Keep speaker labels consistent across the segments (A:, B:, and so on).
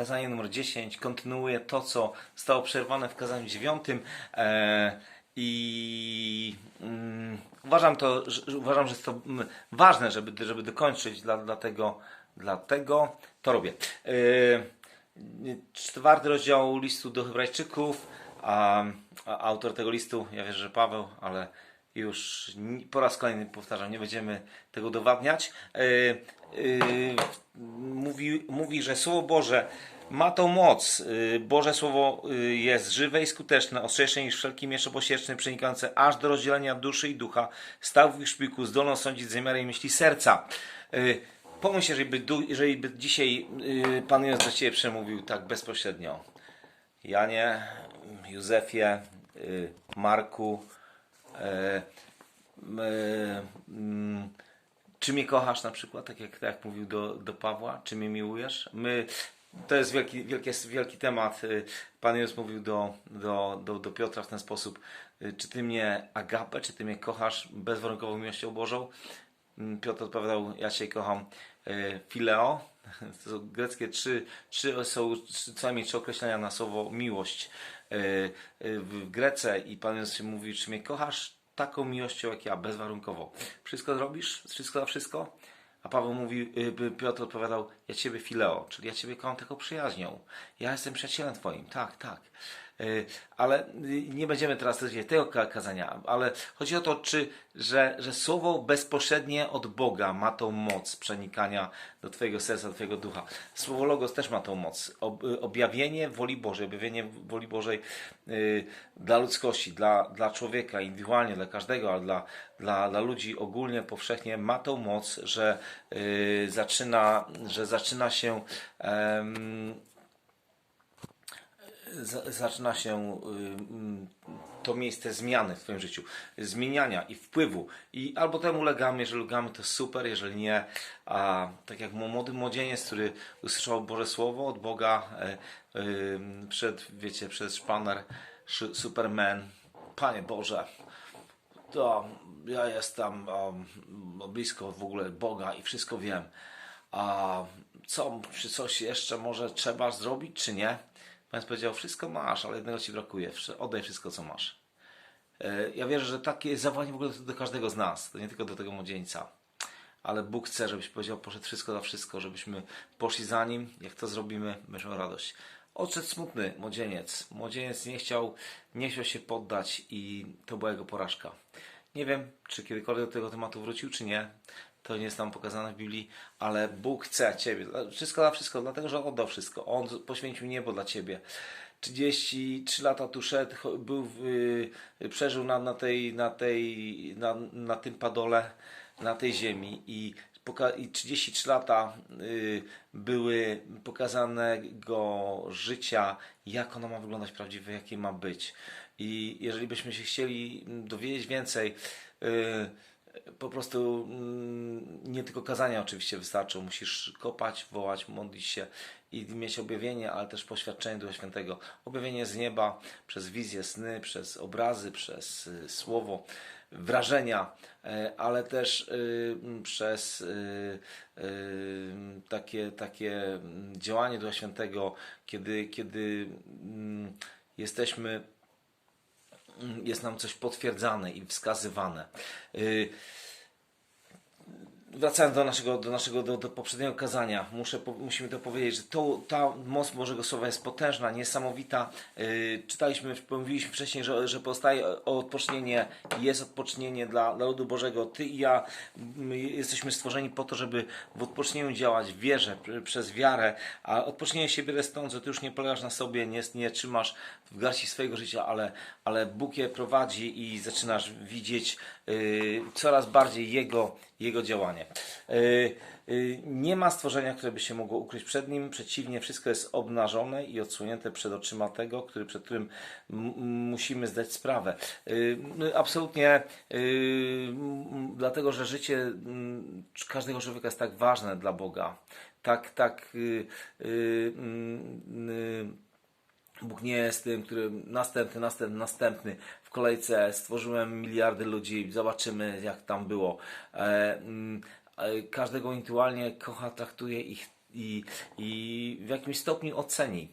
A: kazanie numer 10 kontynuuje to, co zostało przerwane w kazaniu 9. E, I mm, uważam, to, że, uważam, że jest to mm, ważne, żeby, żeby dokończyć, dla, dlatego, dlatego to robię. E, czwarty rozdział listu do Hebrajczyków. A, a autor tego listu, ja wierzę, że Paweł, ale już po raz kolejny powtarzam, nie będziemy tego udowadniać. E, e, mówi, mówi, że Słowo Boże ma tą moc. E, Boże Słowo jest żywe i skuteczne, ostrzejsze niż wszelki miecz obosieczny, przenikające aż do rozdzielenia duszy i ducha, stawów i szpiku, zdolną sądzić zamiary i myśli serca. Pomyśl, jeżeli by, jeżeli by dzisiaj Pan Jezus do Ciebie przemówił tak bezpośrednio. Janie, Józefie, Marku, e, e, czy mnie kochasz na przykład, tak jak, tak jak mówił do, do Pawła, czy mnie miłujesz? My, to jest wielki, wielki, wielki temat. Y, Pan Jezus mówił do, do, do, do Piotra w ten sposób, y, czy ty mnie agapę, czy ty mnie kochasz bezwarunkową miłością Bożą? Mm, Piotr odpowiadał, ja Cię kocham e, fileo. To są greckie trzy, trzy są co najmniej trzy określenia na słowo miłość e, e, w Grece i Pan Jezus mówi, czy mnie kochasz taką miłością jak ja, bezwarunkowo. Wszystko zrobisz? Wszystko za wszystko? A Paweł mówi, Piotr odpowiadał, ja Ciebie fileo, czyli ja Ciebie kocham taką przyjaźnią. Ja jestem przyjacielem Twoim, tak, tak. Y, Ale y, nie będziemy teraz tego ka- kazania, ale chodzi o to, czy, że, że słowo bezpośrednie od Boga ma tą moc przenikania do Twojego serca, do Twojego ducha. Słowo Logos też ma tą moc. Y, objawienie woli Bożej, objawienie woli Bożej y, dla ludzkości, dla, dla człowieka indywidualnie, dla każdego, ale dla, dla, dla ludzi ogólnie, powszechnie ma tą moc, że zaczyna, że zaczyna się zaczyna się y, to miejsce zmiany w Twoim życiu, zmieniania i wpływu. I albo temu ulegamy, jeżeli ulegamy, to super, jeżeli nie, a tak jak młody młodzieniec, który usłyszał Boże Słowo od Boga e, y, przed, wiecie, przez szpaner Superman, Panie Boże, to ja jestem um, blisko w ogóle Boga i wszystko wiem. A co, czy coś jeszcze może trzeba zrobić, czy nie? Pan powiedział, wszystko masz, ale jednego ci brakuje. Oddaj wszystko, co masz. E, Ja wierzę, że takie jest zawołanie w ogóle do każdego z nas, to nie tylko do tego młodzieńca. Ale Bóg chce, żebyś powiedział, poszedł wszystko za wszystko, żebyśmy poszli za Nim. Jak to zrobimy, będziemy radość. Odszedł smutny młodzieniec. Młodzieniec nie chciał, nie chciał się poddać i to była jego porażka. Nie wiem, czy kiedykolwiek do tego tematu wrócił, czy nie. To nie jest tam pokazane w Biblii, ale Bóg chce Ciebie. Wszystko za wszystko, dlatego że oddał wszystko. On poświęcił niebo dla Ciebie. 33 lata tu szedł, był, y, przeżył na, na, tej, na, tej, na, na tym padole, na tej ziemi i, i 33 lata y, były pokazanego życia, jak ono ma wyglądać prawdziwe, jakie ma być. I jeżeli byśmy się chcieli dowiedzieć więcej, y, po prostu mm, nie tylko kazania oczywiście wystarczą. Musisz kopać, wołać, modlić się i mieć objawienie, ale też poświadczenie Ducha Świętego. Objawienie z nieba przez wizje, sny, przez obrazy, przez y, słowo, wrażenia, e, ale też y, przez y, takie, takie mm, działanie Ducha Świętego, kiedy, kiedy mm, jesteśmy jest nam coś potwierdzane i wskazywane. Wracając do naszego, do, naszego do, do poprzedniego kazania, muszę, po, musimy to powiedzieć, że to, ta moc Bożego Słowa jest potężna, niesamowita. Yy, czytaliśmy, mówiliśmy wcześniej, że, że powstaje odpocznienie, jest odpocznienie dla, dla ludu Bożego. Ty i ja my jesteśmy stworzeni po to, żeby w odpocznieniu działać w wierze, przez wiarę, a odpocznienie się bierze stąd, że ty już nie polegasz na sobie, nie, nie trzymasz w garści swojego życia, ale, ale Bóg je prowadzi i zaczynasz widzieć yy, coraz bardziej Jego, Jego działanie. Yy, yy, nie ma stworzenia, które by się mogło ukryć przed Nim, przeciwnie, wszystko jest obnażone i odsunięte przed oczyma tego, który, przed którym musimy zdać sprawę. Yy, my absolutnie, dlatego że życie każdego człowieka jest tak ważne dla Boga, tak, tak yy, yy, yy, Bóg nie jest tym, który następny, następny, następny. W kolejce stworzyłem miliardy ludzi, zobaczymy jak tam było. E, mm, e, każdego indywidualnie kocha, traktuje ich i, i w jakimś stopniu oceni.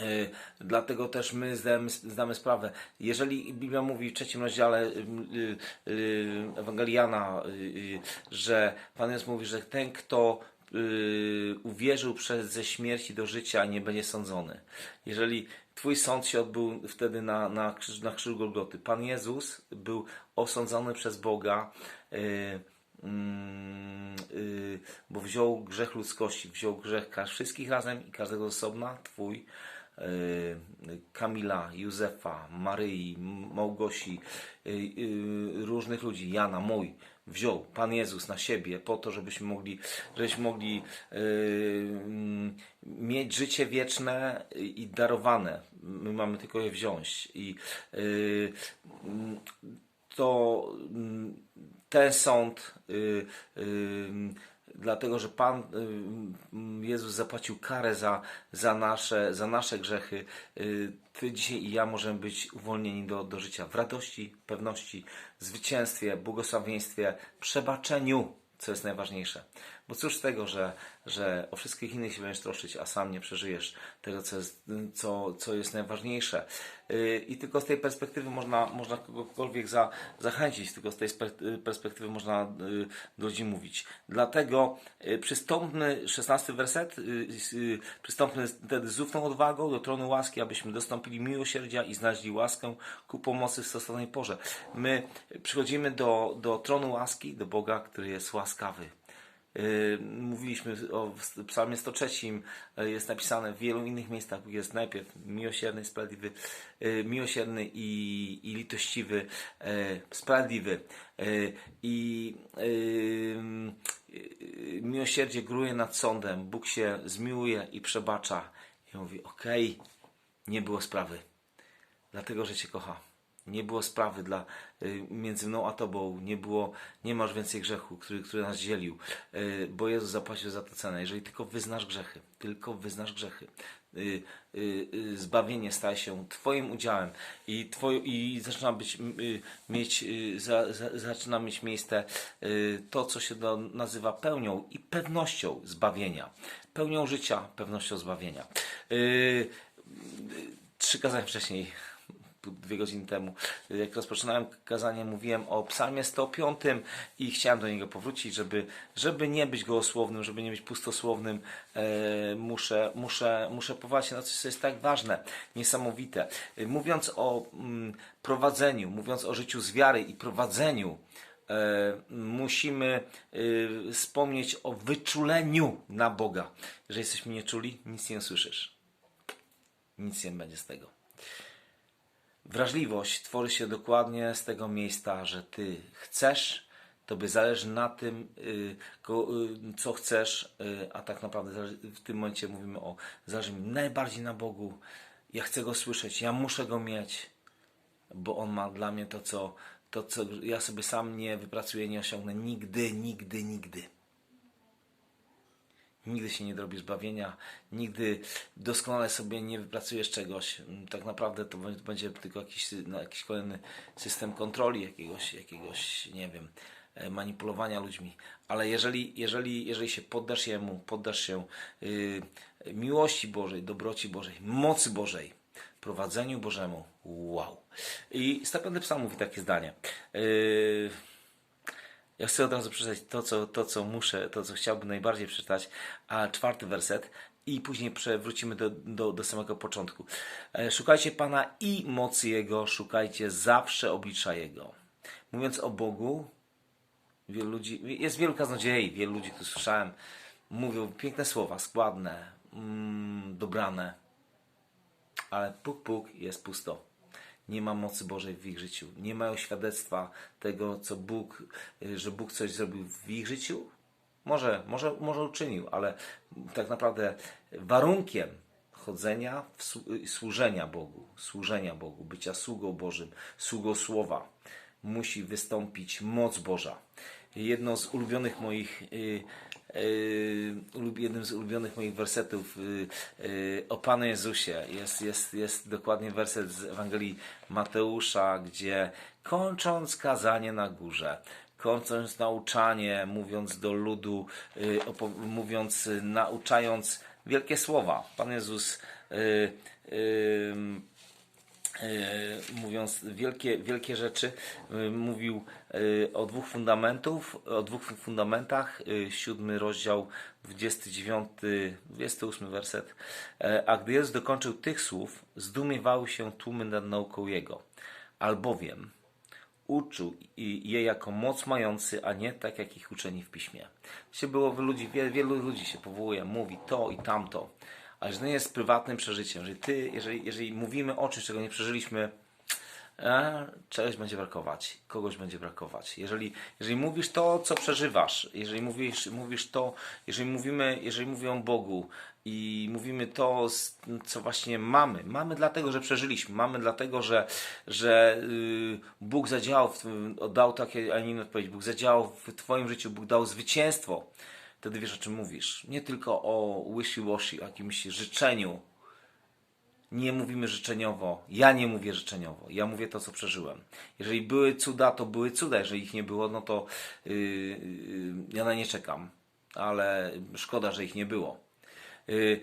A: Yy, Dlatego też my zdamy, zdamy sprawę. Jeżeli Biblia mówi w trzecim rozdziale yy, Ewangelii Jana, yy, że Pan Jezus mówi, że ten, kto uwierzył przez ze śmierci do życia, nie będzie sądzony. Jeżeli Twój sąd się odbył wtedy na, na, na krzyżu Golgoty, Pan Jezus był osądzony przez Boga. Yy, yy, bo wziął grzech ludzkości, wziął grzech wszystkich razem i każdego osobna, Twój, yy, Kamila, Józefa, Maryi, Małgosi, yy, różnych ludzi, Jana, mój, wziął Pan Jezus na siebie po to, żebyśmy mogli, żebyśmy mogli yy, mieć życie wieczne i darowane. My mamy tylko je wziąć. I yy, to mm, ten sąd, y, y, dlatego że Pan y, Jezus zapłacił karę za, za, nasze, za nasze grzechy, y, Ty dzisiaj i ja możemy być uwolnieni do, do życia w radości, pewności, zwycięstwie, błogosławieństwie, przebaczeniu, co jest najważniejsze. Bo cóż z tego, że, że o wszystkich innych się będziesz troszczyć, a sam nie przeżyjesz tego, co jest, co, co jest najważniejsze. Yy, I tylko z tej perspektywy można, można kogokolwiek za, zachęcić, tylko z tej spe- perspektywy można yy, do ludzi mówić. Dlatego przystąpmy, 16 werset, przystąpmy wtedy z ufną odwagą do tronu łaski, abyśmy dostąpili miłosierdzia i znaleźli łaskę ku pomocy w stosownej porze. My przychodzimy do, do tronu łaski, do Boga, który jest łaskawy. Yy, Mówiliśmy o psalmie 103, yy, jest napisane w wielu innych miejscach, jest najpierw miłosierny, sprawiedliwy, yy, miłosierny i, i litościwy, yy, sprawiedliwy. I miłosierdzie gruje nad sądem, Bóg się zmiłuje i przebacza. I mówi, okej, nie było sprawy, dlatego, że Cię kocha. Nie było sprawy dla, y, między mną a Tobą, nie było, nie masz więcej grzechu, który, który nas dzielił, y, bo Jezus zapłacił za to cenę. Jeżeli tylko wyznasz grzechy, tylko wyznasz grzechy, y, zbawienie staje się Twoim udziałem i, twoj, i zaczyna być, mieć, za, za, zaczyna mieć miejsce to, co się nazywa pełnią i pewnością zbawienia. Pełnią życia, pewnością zbawienia. Trzy kazania wcześniej, dwie godziny temu, jak rozpoczynałem kazanie, mówiłem o psalmie 105 i chciałem do niego powrócić, żeby, żeby nie być gołosłownym, żeby nie być pustosłownym, e, muszę, muszę, muszę powołać się na coś, co jest tak ważne, niesamowite. E, Mówiąc o mm, prowadzeniu, mówiąc o życiu z wiary i prowadzeniu, e, musimy e, wspomnieć o wyczuleniu na Boga. Jeżeli jesteśmy nieczuli, nic nie usłyszysz. Nic nie będzie z tego. Wrażliwość tworzy się dokładnie z tego miejsca, że ty chcesz, tobie zależy na tym, y, y, co chcesz, y, a tak naprawdę w tym momencie mówimy o zależy mi najbardziej na Bogu. Ja chcę go słyszeć, ja muszę go mieć, bo on ma dla mnie to, co, to, co ja sobie sam nie wypracuję, nie osiągnę nigdy, nigdy, nigdy. Nigdy się nie drobisz zbawienia, nigdy doskonale sobie nie wypracujesz czegoś. Mm, Tak naprawdę to będzie- tylko jakiś, no, jakiś kolejny system kontroli, jakiegoś, jakiegoś, nie wiem, e, manipulowania ludźmi. Ale jeżeli, jeżeli, jeżeli się poddasz Jemu, poddasz się yy, miłości Bożej, dobroci Bożej, mocy Bożej, prowadzeniu Bożemu, wow. I 105 psalm mówi takie zdanie. Yy, ja chcę od razu przeczytać to co, to, co muszę, to, co chciałbym najbardziej przeczytać, a czwarty werset i później przewrócimy do, do, do samego początku. E, Szukajcie Pana i mocy Jego, szukajcie zawsze oblicza Jego. Mówiąc o Bogu, wielu ludzi, jest wielu kaznodziei, wielu ludzi, których słyszałem, mówią piękne słowa, składne, mm, dobrane, ale puk, puk, jest pusto. Nie ma mocy Bożej w ich życiu. Nie mają świadectwa tego, co Bóg, y, że Bóg coś zrobił w ich życiu. Może, może, może uczynił, ale tak naprawdę warunkiem chodzenia, y, służenia Bogu, służenia Bogu, bycia sługą Bożym, sługą Słowa, musi wystąpić moc Boża. Jedno z ulubionych moich y, y, ulub- jednym z ulubionych moich wersetów y, y, o Panu Jezusie jest, jest, jest dokładnie werset z Ewangelii Mateusza, gdzie kończąc kazanie na górze, kończąc nauczanie, mówiąc do ludu, mówiąc, nauczając wielkie słowa. Pan Jezus y, y, y, mówiąc wielkie, wielkie rzeczy, y, mówił y, o dwóch fundamentów, o dwóch fundamentach, siódmy rozdział, 29, 28 werset. E, A gdy Jezus dokończył tych słów, zdumiewały się tłumy nad nauką Jego. Albowiem uczył je jako moc mający, a nie tak jak ich uczeni w piśmie. Się było ludzi, wielu ludzi się powołuje, mówi to i tamto, ale że nie jest prywatnym przeżyciem. Jeżeli ty, jeżeli, jeżeli mówimy o czymś, czego nie przeżyliśmy, e, czegoś będzie brakować, kogoś będzie brakować. Jeżeli, jeżeli mówisz to, co przeżywasz, jeżeli mówisz, mówisz to, jeżeli mówimy, jeżeli mówię o Bogu i mówimy to, co właśnie mamy, mamy dlatego, że przeżyliśmy, mamy dlatego, że, że y, Bóg zadziałał, w, dał takie, a nie odpowiedź, Bóg zadziałał w Twoim życiu, Bóg dał zwycięstwo, wtedy wiesz o czym mówisz. Nie tylko o wishy-washy, o jakimś życzeniu, nie mówimy życzeniowo. Ja nie mówię życzeniowo. Ja mówię to, co przeżyłem. Jeżeli były cuda, to były cuda. Jeżeli ich nie było, no to yy, yy, ja na nie czekam. Ale szkoda, że ich nie było. Yy,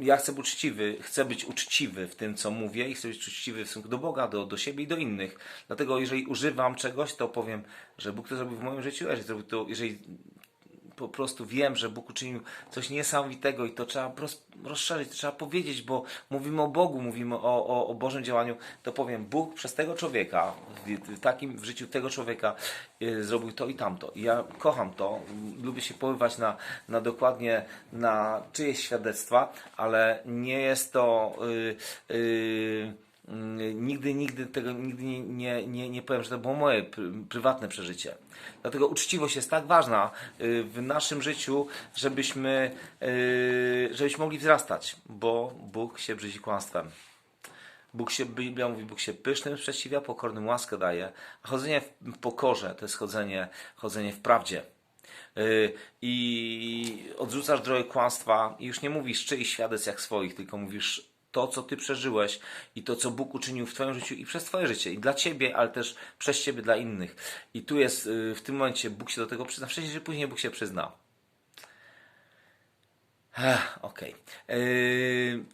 A: ja chcę być uczciwy, chcę być uczciwy w tym, co mówię i chcę być uczciwy w stosunku do Boga, do, do siebie i do innych. Dlatego jeżeli używam czegoś, to powiem, że Bóg to zrobił w moim życiu, a jeżeli, to, jeżeli po prostu wiem, że Bóg uczynił coś niesamowitego i to trzeba roz, rozszerzyć, to trzeba powiedzieć, bo mówimy o Bogu, mówimy o, o, o Bożym działaniu, to powiem, Bóg przez tego człowieka, w, takim w życiu tego człowieka y, zrobił to i tamto. I ja kocham to, lubię się poływać na, na dokładnie na czyjeś świadectwa, ale nie jest to... Y, y, Nigdy, nigdy tego nigdy nie, nie, nie, nie powiem, że to było moje pr- prywatne przeżycie. Dlatego uczciwość jest tak ważna y, w naszym życiu, żebyśmy, y, żebyśmy mogli wzrastać, bo Bóg się brzydzi kłamstwem. Bóg się, Biblia mówi, Bóg się pysznym sprzeciwia, pokornym łaskę daje, a chodzenie w pokorze to jest chodzenie, chodzenie w prawdzie. Yy, I odrzucasz drogę kłamstwa i już nie mówisz czyichś świadectw jak swoich, tylko mówisz to, co ty przeżyłeś i to, co Bóg uczynił w twoim życiu i przez twoje życie. I dla ciebie, ale też przez ciebie dla innych. I tu jest, yy, w tym momencie Bóg się do tego przyzna. Wcześniej czy później Bóg się przyzna. Okej. Yy,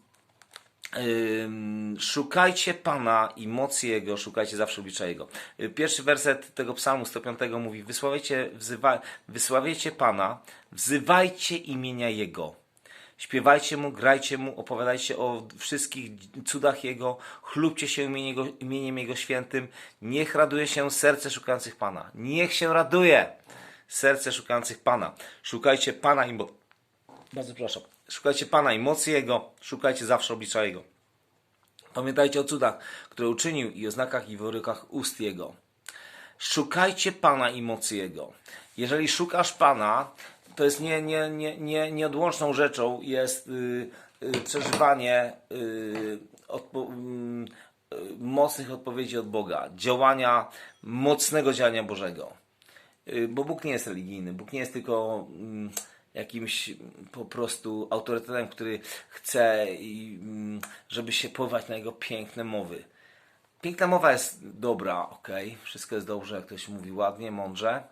A: Ym, szukajcie Pana i mocy Jego, szukajcie zawsze oblicza Jego. Y, Pierwszy werset tego psalmu 105 mówi, wysławiajcie, wzywa, wysławiajcie Pana, wzywajcie imienia Jego. Śpiewajcie Mu, grajcie Mu, opowiadajcie o wszystkich cudach Jego, chlubcie się imieniem Jego, świętym. Niech raduje się serce szukających Pana. Niech się raduje serce szukających Pana. Szukajcie Pana i mo- bardzo przepraszam. Szukajcie Pana i mocy Jego, szukajcie zawsze oblicza Jego. Pamiętajcie o cudach, które uczynił i o znakach i wyrokach ust Jego. Szukajcie Pana i mocy Jego. Jeżeli szukasz Pana, to jest nie, nie, nie, nie, nieodłączną rzeczą jest y, y, przeżywanie y, odpo, mm, y, mocnych odpowiedzi od Boga, działania, mocnego działania Bożego. Y, Bo Bóg nie jest religijny. Bóg nie jest tylko mm, jakimś po prostu autorytetem, który chce, i, mm, żeby się poływać na jego piękne mowy. Piękna mowa jest dobra, ok, wszystko jest dobrze, jak ktoś mówi ładnie, mądrze,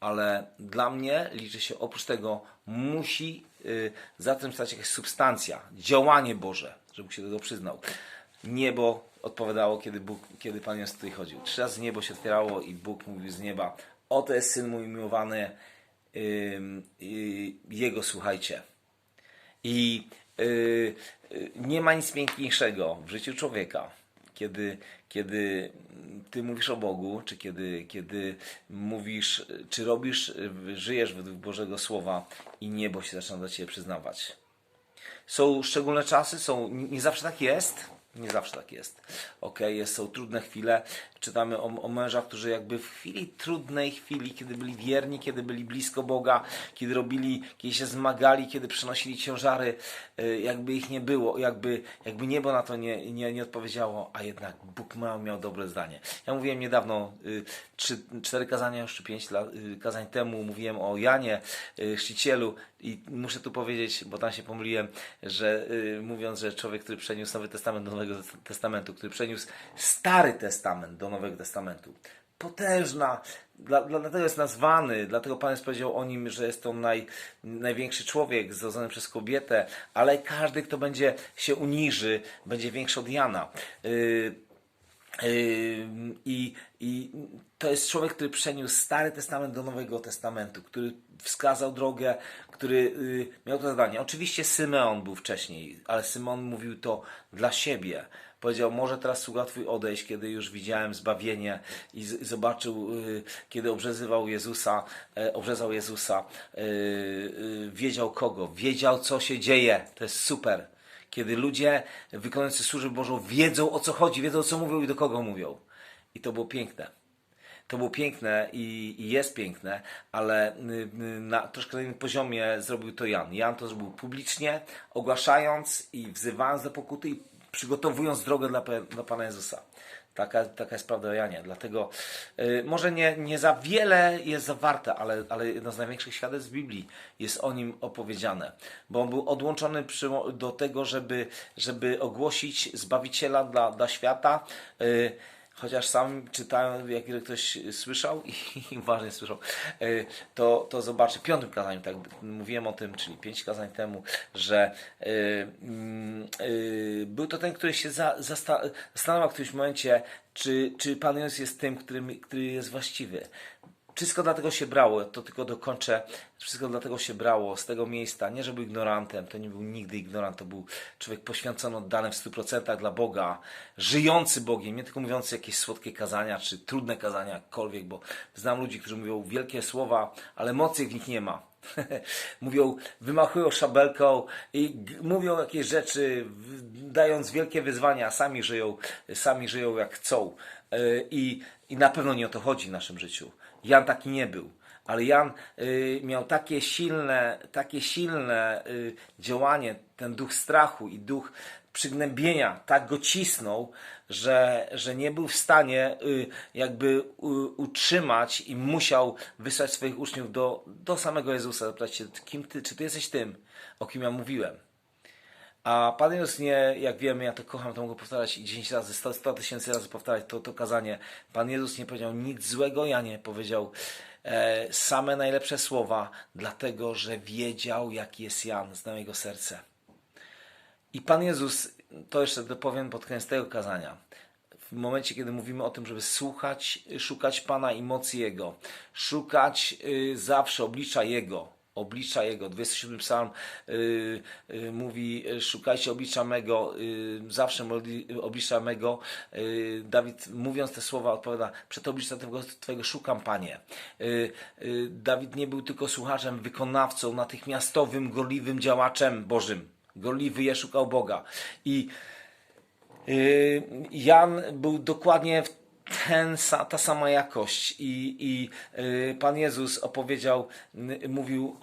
A: ale dla mnie liczy się oprócz tego, musi y, za tym stać jakaś substancja, działanie Boże, żeby się do tego przyznał. Niebo odpowiadało, kiedy, Bóg, kiedy Pan Jezus tutaj chodził. Trzy razy niebo się otwierało i Bóg mówił z nieba, oto jest Syn mój miłowany, ym, y, Jego słuchajcie. I y, y, nie ma nic piękniejszego w życiu człowieka, kiedy, kiedy ty mówisz o Bogu, czy kiedy, kiedy mówisz, czy robisz, żyjesz według Bożego Słowa i niebo się zaczyna do ciebie przyznawać. Są szczególne czasy, są, nie zawsze tak jest. Nie zawsze tak jest. Ok, jest, są trudne chwile. Czytamy o, o mężach, którzy jakby w chwili trudnej chwili, kiedy byli wierni, kiedy byli blisko Boga, kiedy robili, kiedy się zmagali, kiedy przynosili ciężary, y, jakby ich nie było, jakby, jakby niebo na to nie, nie, nie odpowiedziało, a jednak Bóg miał, miał dobre zdanie. Ja mówiłem niedawno, y, trzy, cztery kazania już, czy pięć lat, y, kazań temu, mówiłem o Janie, chrzcicielu i muszę tu powiedzieć, bo tam się pomyliłem, że mówiąc, że człowiek, który przeniósł Nowy Testament do Nowego Testamentu, który przeniósł Stary Testament do Nowego Testamentu. Potężna, dla, dla, dlatego jest nazwany, dlatego Pan Jezus powiedział o nim, że jest to naj, największy człowiek zrodzony przez kobietę, ale każdy, kto będzie się uniży, będzie większy od Jana. Yy, I, I to jest człowiek, który przeniósł Stary Testament do Nowego Testamentu, który wskazał drogę, który y, miał to zadanie. Oczywiście Symeon był wcześniej, ale Symeon mówił to dla siebie. Powiedział, może teraz sługa Twój odejść, kiedy już widziałem zbawienie i z, zobaczył, y, kiedy obrzezywał Jezusa, e, obrzezał Jezusa, y, y, wiedział kogo, wiedział co się dzieje. To jest super kiedy ludzie wykonujący służbę Bożą wiedzą o co chodzi, wiedzą co mówią i do kogo mówią. I to było piękne. To było piękne i, i jest piękne, ale y, y, na troszkę na innym poziomie zrobił to Jan. Jan to zrobił publicznie, ogłaszając i wzywając do pokuty i przygotowując drogę dla, dla Pana Jezusa. Taka, taka jest prawda o Janie. Dlatego y, może nie, nie za wiele jest zawarte, ale, ale jedno z największych świadectw Biblii jest o nim opowiedziane. Bo on był odłączony przy, do tego, żeby, żeby ogłosić Zbawiciela dla, dla świata. Y, Chociaż sam czytałem, jak ktoś słyszał i, i uważnie słyszał, y, to, to zobaczy, piątym kazaniu, tak mówiłem o tym, czyli pięć kazań temu, że y, mm, y, był to ten, który się za, zasta, zastanawiał w którymś momencie, czy, czy Pan Jezus jest tym, który, który jest właściwy. Wszystko dlatego się brało, to tylko dokończę, wszystko dlatego się brało z tego miejsca, nie że był ignorantem, to nie był nigdy ignorant, to był człowiek poświęcony, oddany w 100% dla Boga, żyjący Bogiem, nie tylko mówiący jakieś słodkie kazania, czy trudne kazania, jakkolwiek, bo znam ludzi, którzy mówią wielkie słowa, ale mocy w nich nie ma. mówią, wymachują szabelką i mówią jakieś rzeczy, dając wielkie wyzwania, a sami żyją, sami żyją jak chcą. Yy, I, I na pewno nie o to chodzi w naszym życiu. Jan taki nie był. Ale Jan y, miał takie silne, takie silne y, działanie, ten duch strachu i duch przygnębienia tak go cisnął, że, że nie był w stanie y, jakby u, utrzymać i musiał wysłać swoich uczniów do, do samego Jezusa. Zapytać się, kim ty, czy ty jesteś tym, o kim ja mówiłem? A Pan Jezus nie, jak wiemy, ja to kocham, to mogę powtarzać i 10 razy, 100 100 tysięcy razy powtarzać to, to kazanie. Pan Jezus nie powiedział nic złego, ja nie powiedział e, same najlepsze słowa, dlatego że wiedział, jaki jest Jan, znał jego serce. I Pan Jezus, to jeszcze dopowiem pod koniec tego kazania, w momencie, kiedy mówimy o tym, żeby słuchać, szukać Pana i mocy Jego, szukać y, zawsze oblicza Jego, oblicza Jego. 27 psalm y, y, mówi, y, szukajcie oblicza mego, y, zawsze modli, oblicza mego. Y, Dawid mówiąc te słowa odpowiada, przed oblicza Twojego, twojego szukam Panie. Y, y, Dawid nie był tylko słuchaczem, wykonawcą, natychmiastowym, gorliwym działaczem Bożym. Gorliwy je szukał Boga. I Yy, Jan był dokładnie w ten, ta sama jakość i, i yy, Pan Jezus opowiedział, mówił,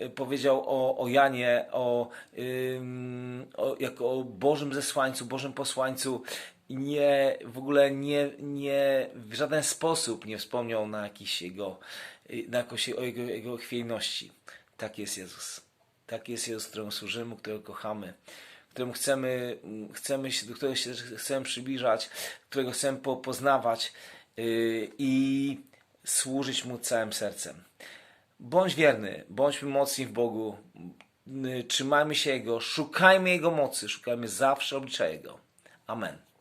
A: yy, powiedział o, o Janie, o, o, jako o Bożym zesłańcu, Bożym posłańcu nie, w ogóle nie, nie, w żaden sposób nie wspomniał na jakiś jego, yy, na jakoś o jego, jego chwiejności. Tak jest Jezus. Tak jest Jezus, któremu służymy, którego kochamy któremu chcemy, chcemy się, do którego się chcemy przybliżać, którego chcemy po, poznawać yy, i służyć Mu całym sercem. Bądź wierny, bądźmy mocni w Bogu, yy, trzymajmy się Jego, szukajmy Jego mocy, szukajmy zawsze oblicza Jego. Amen.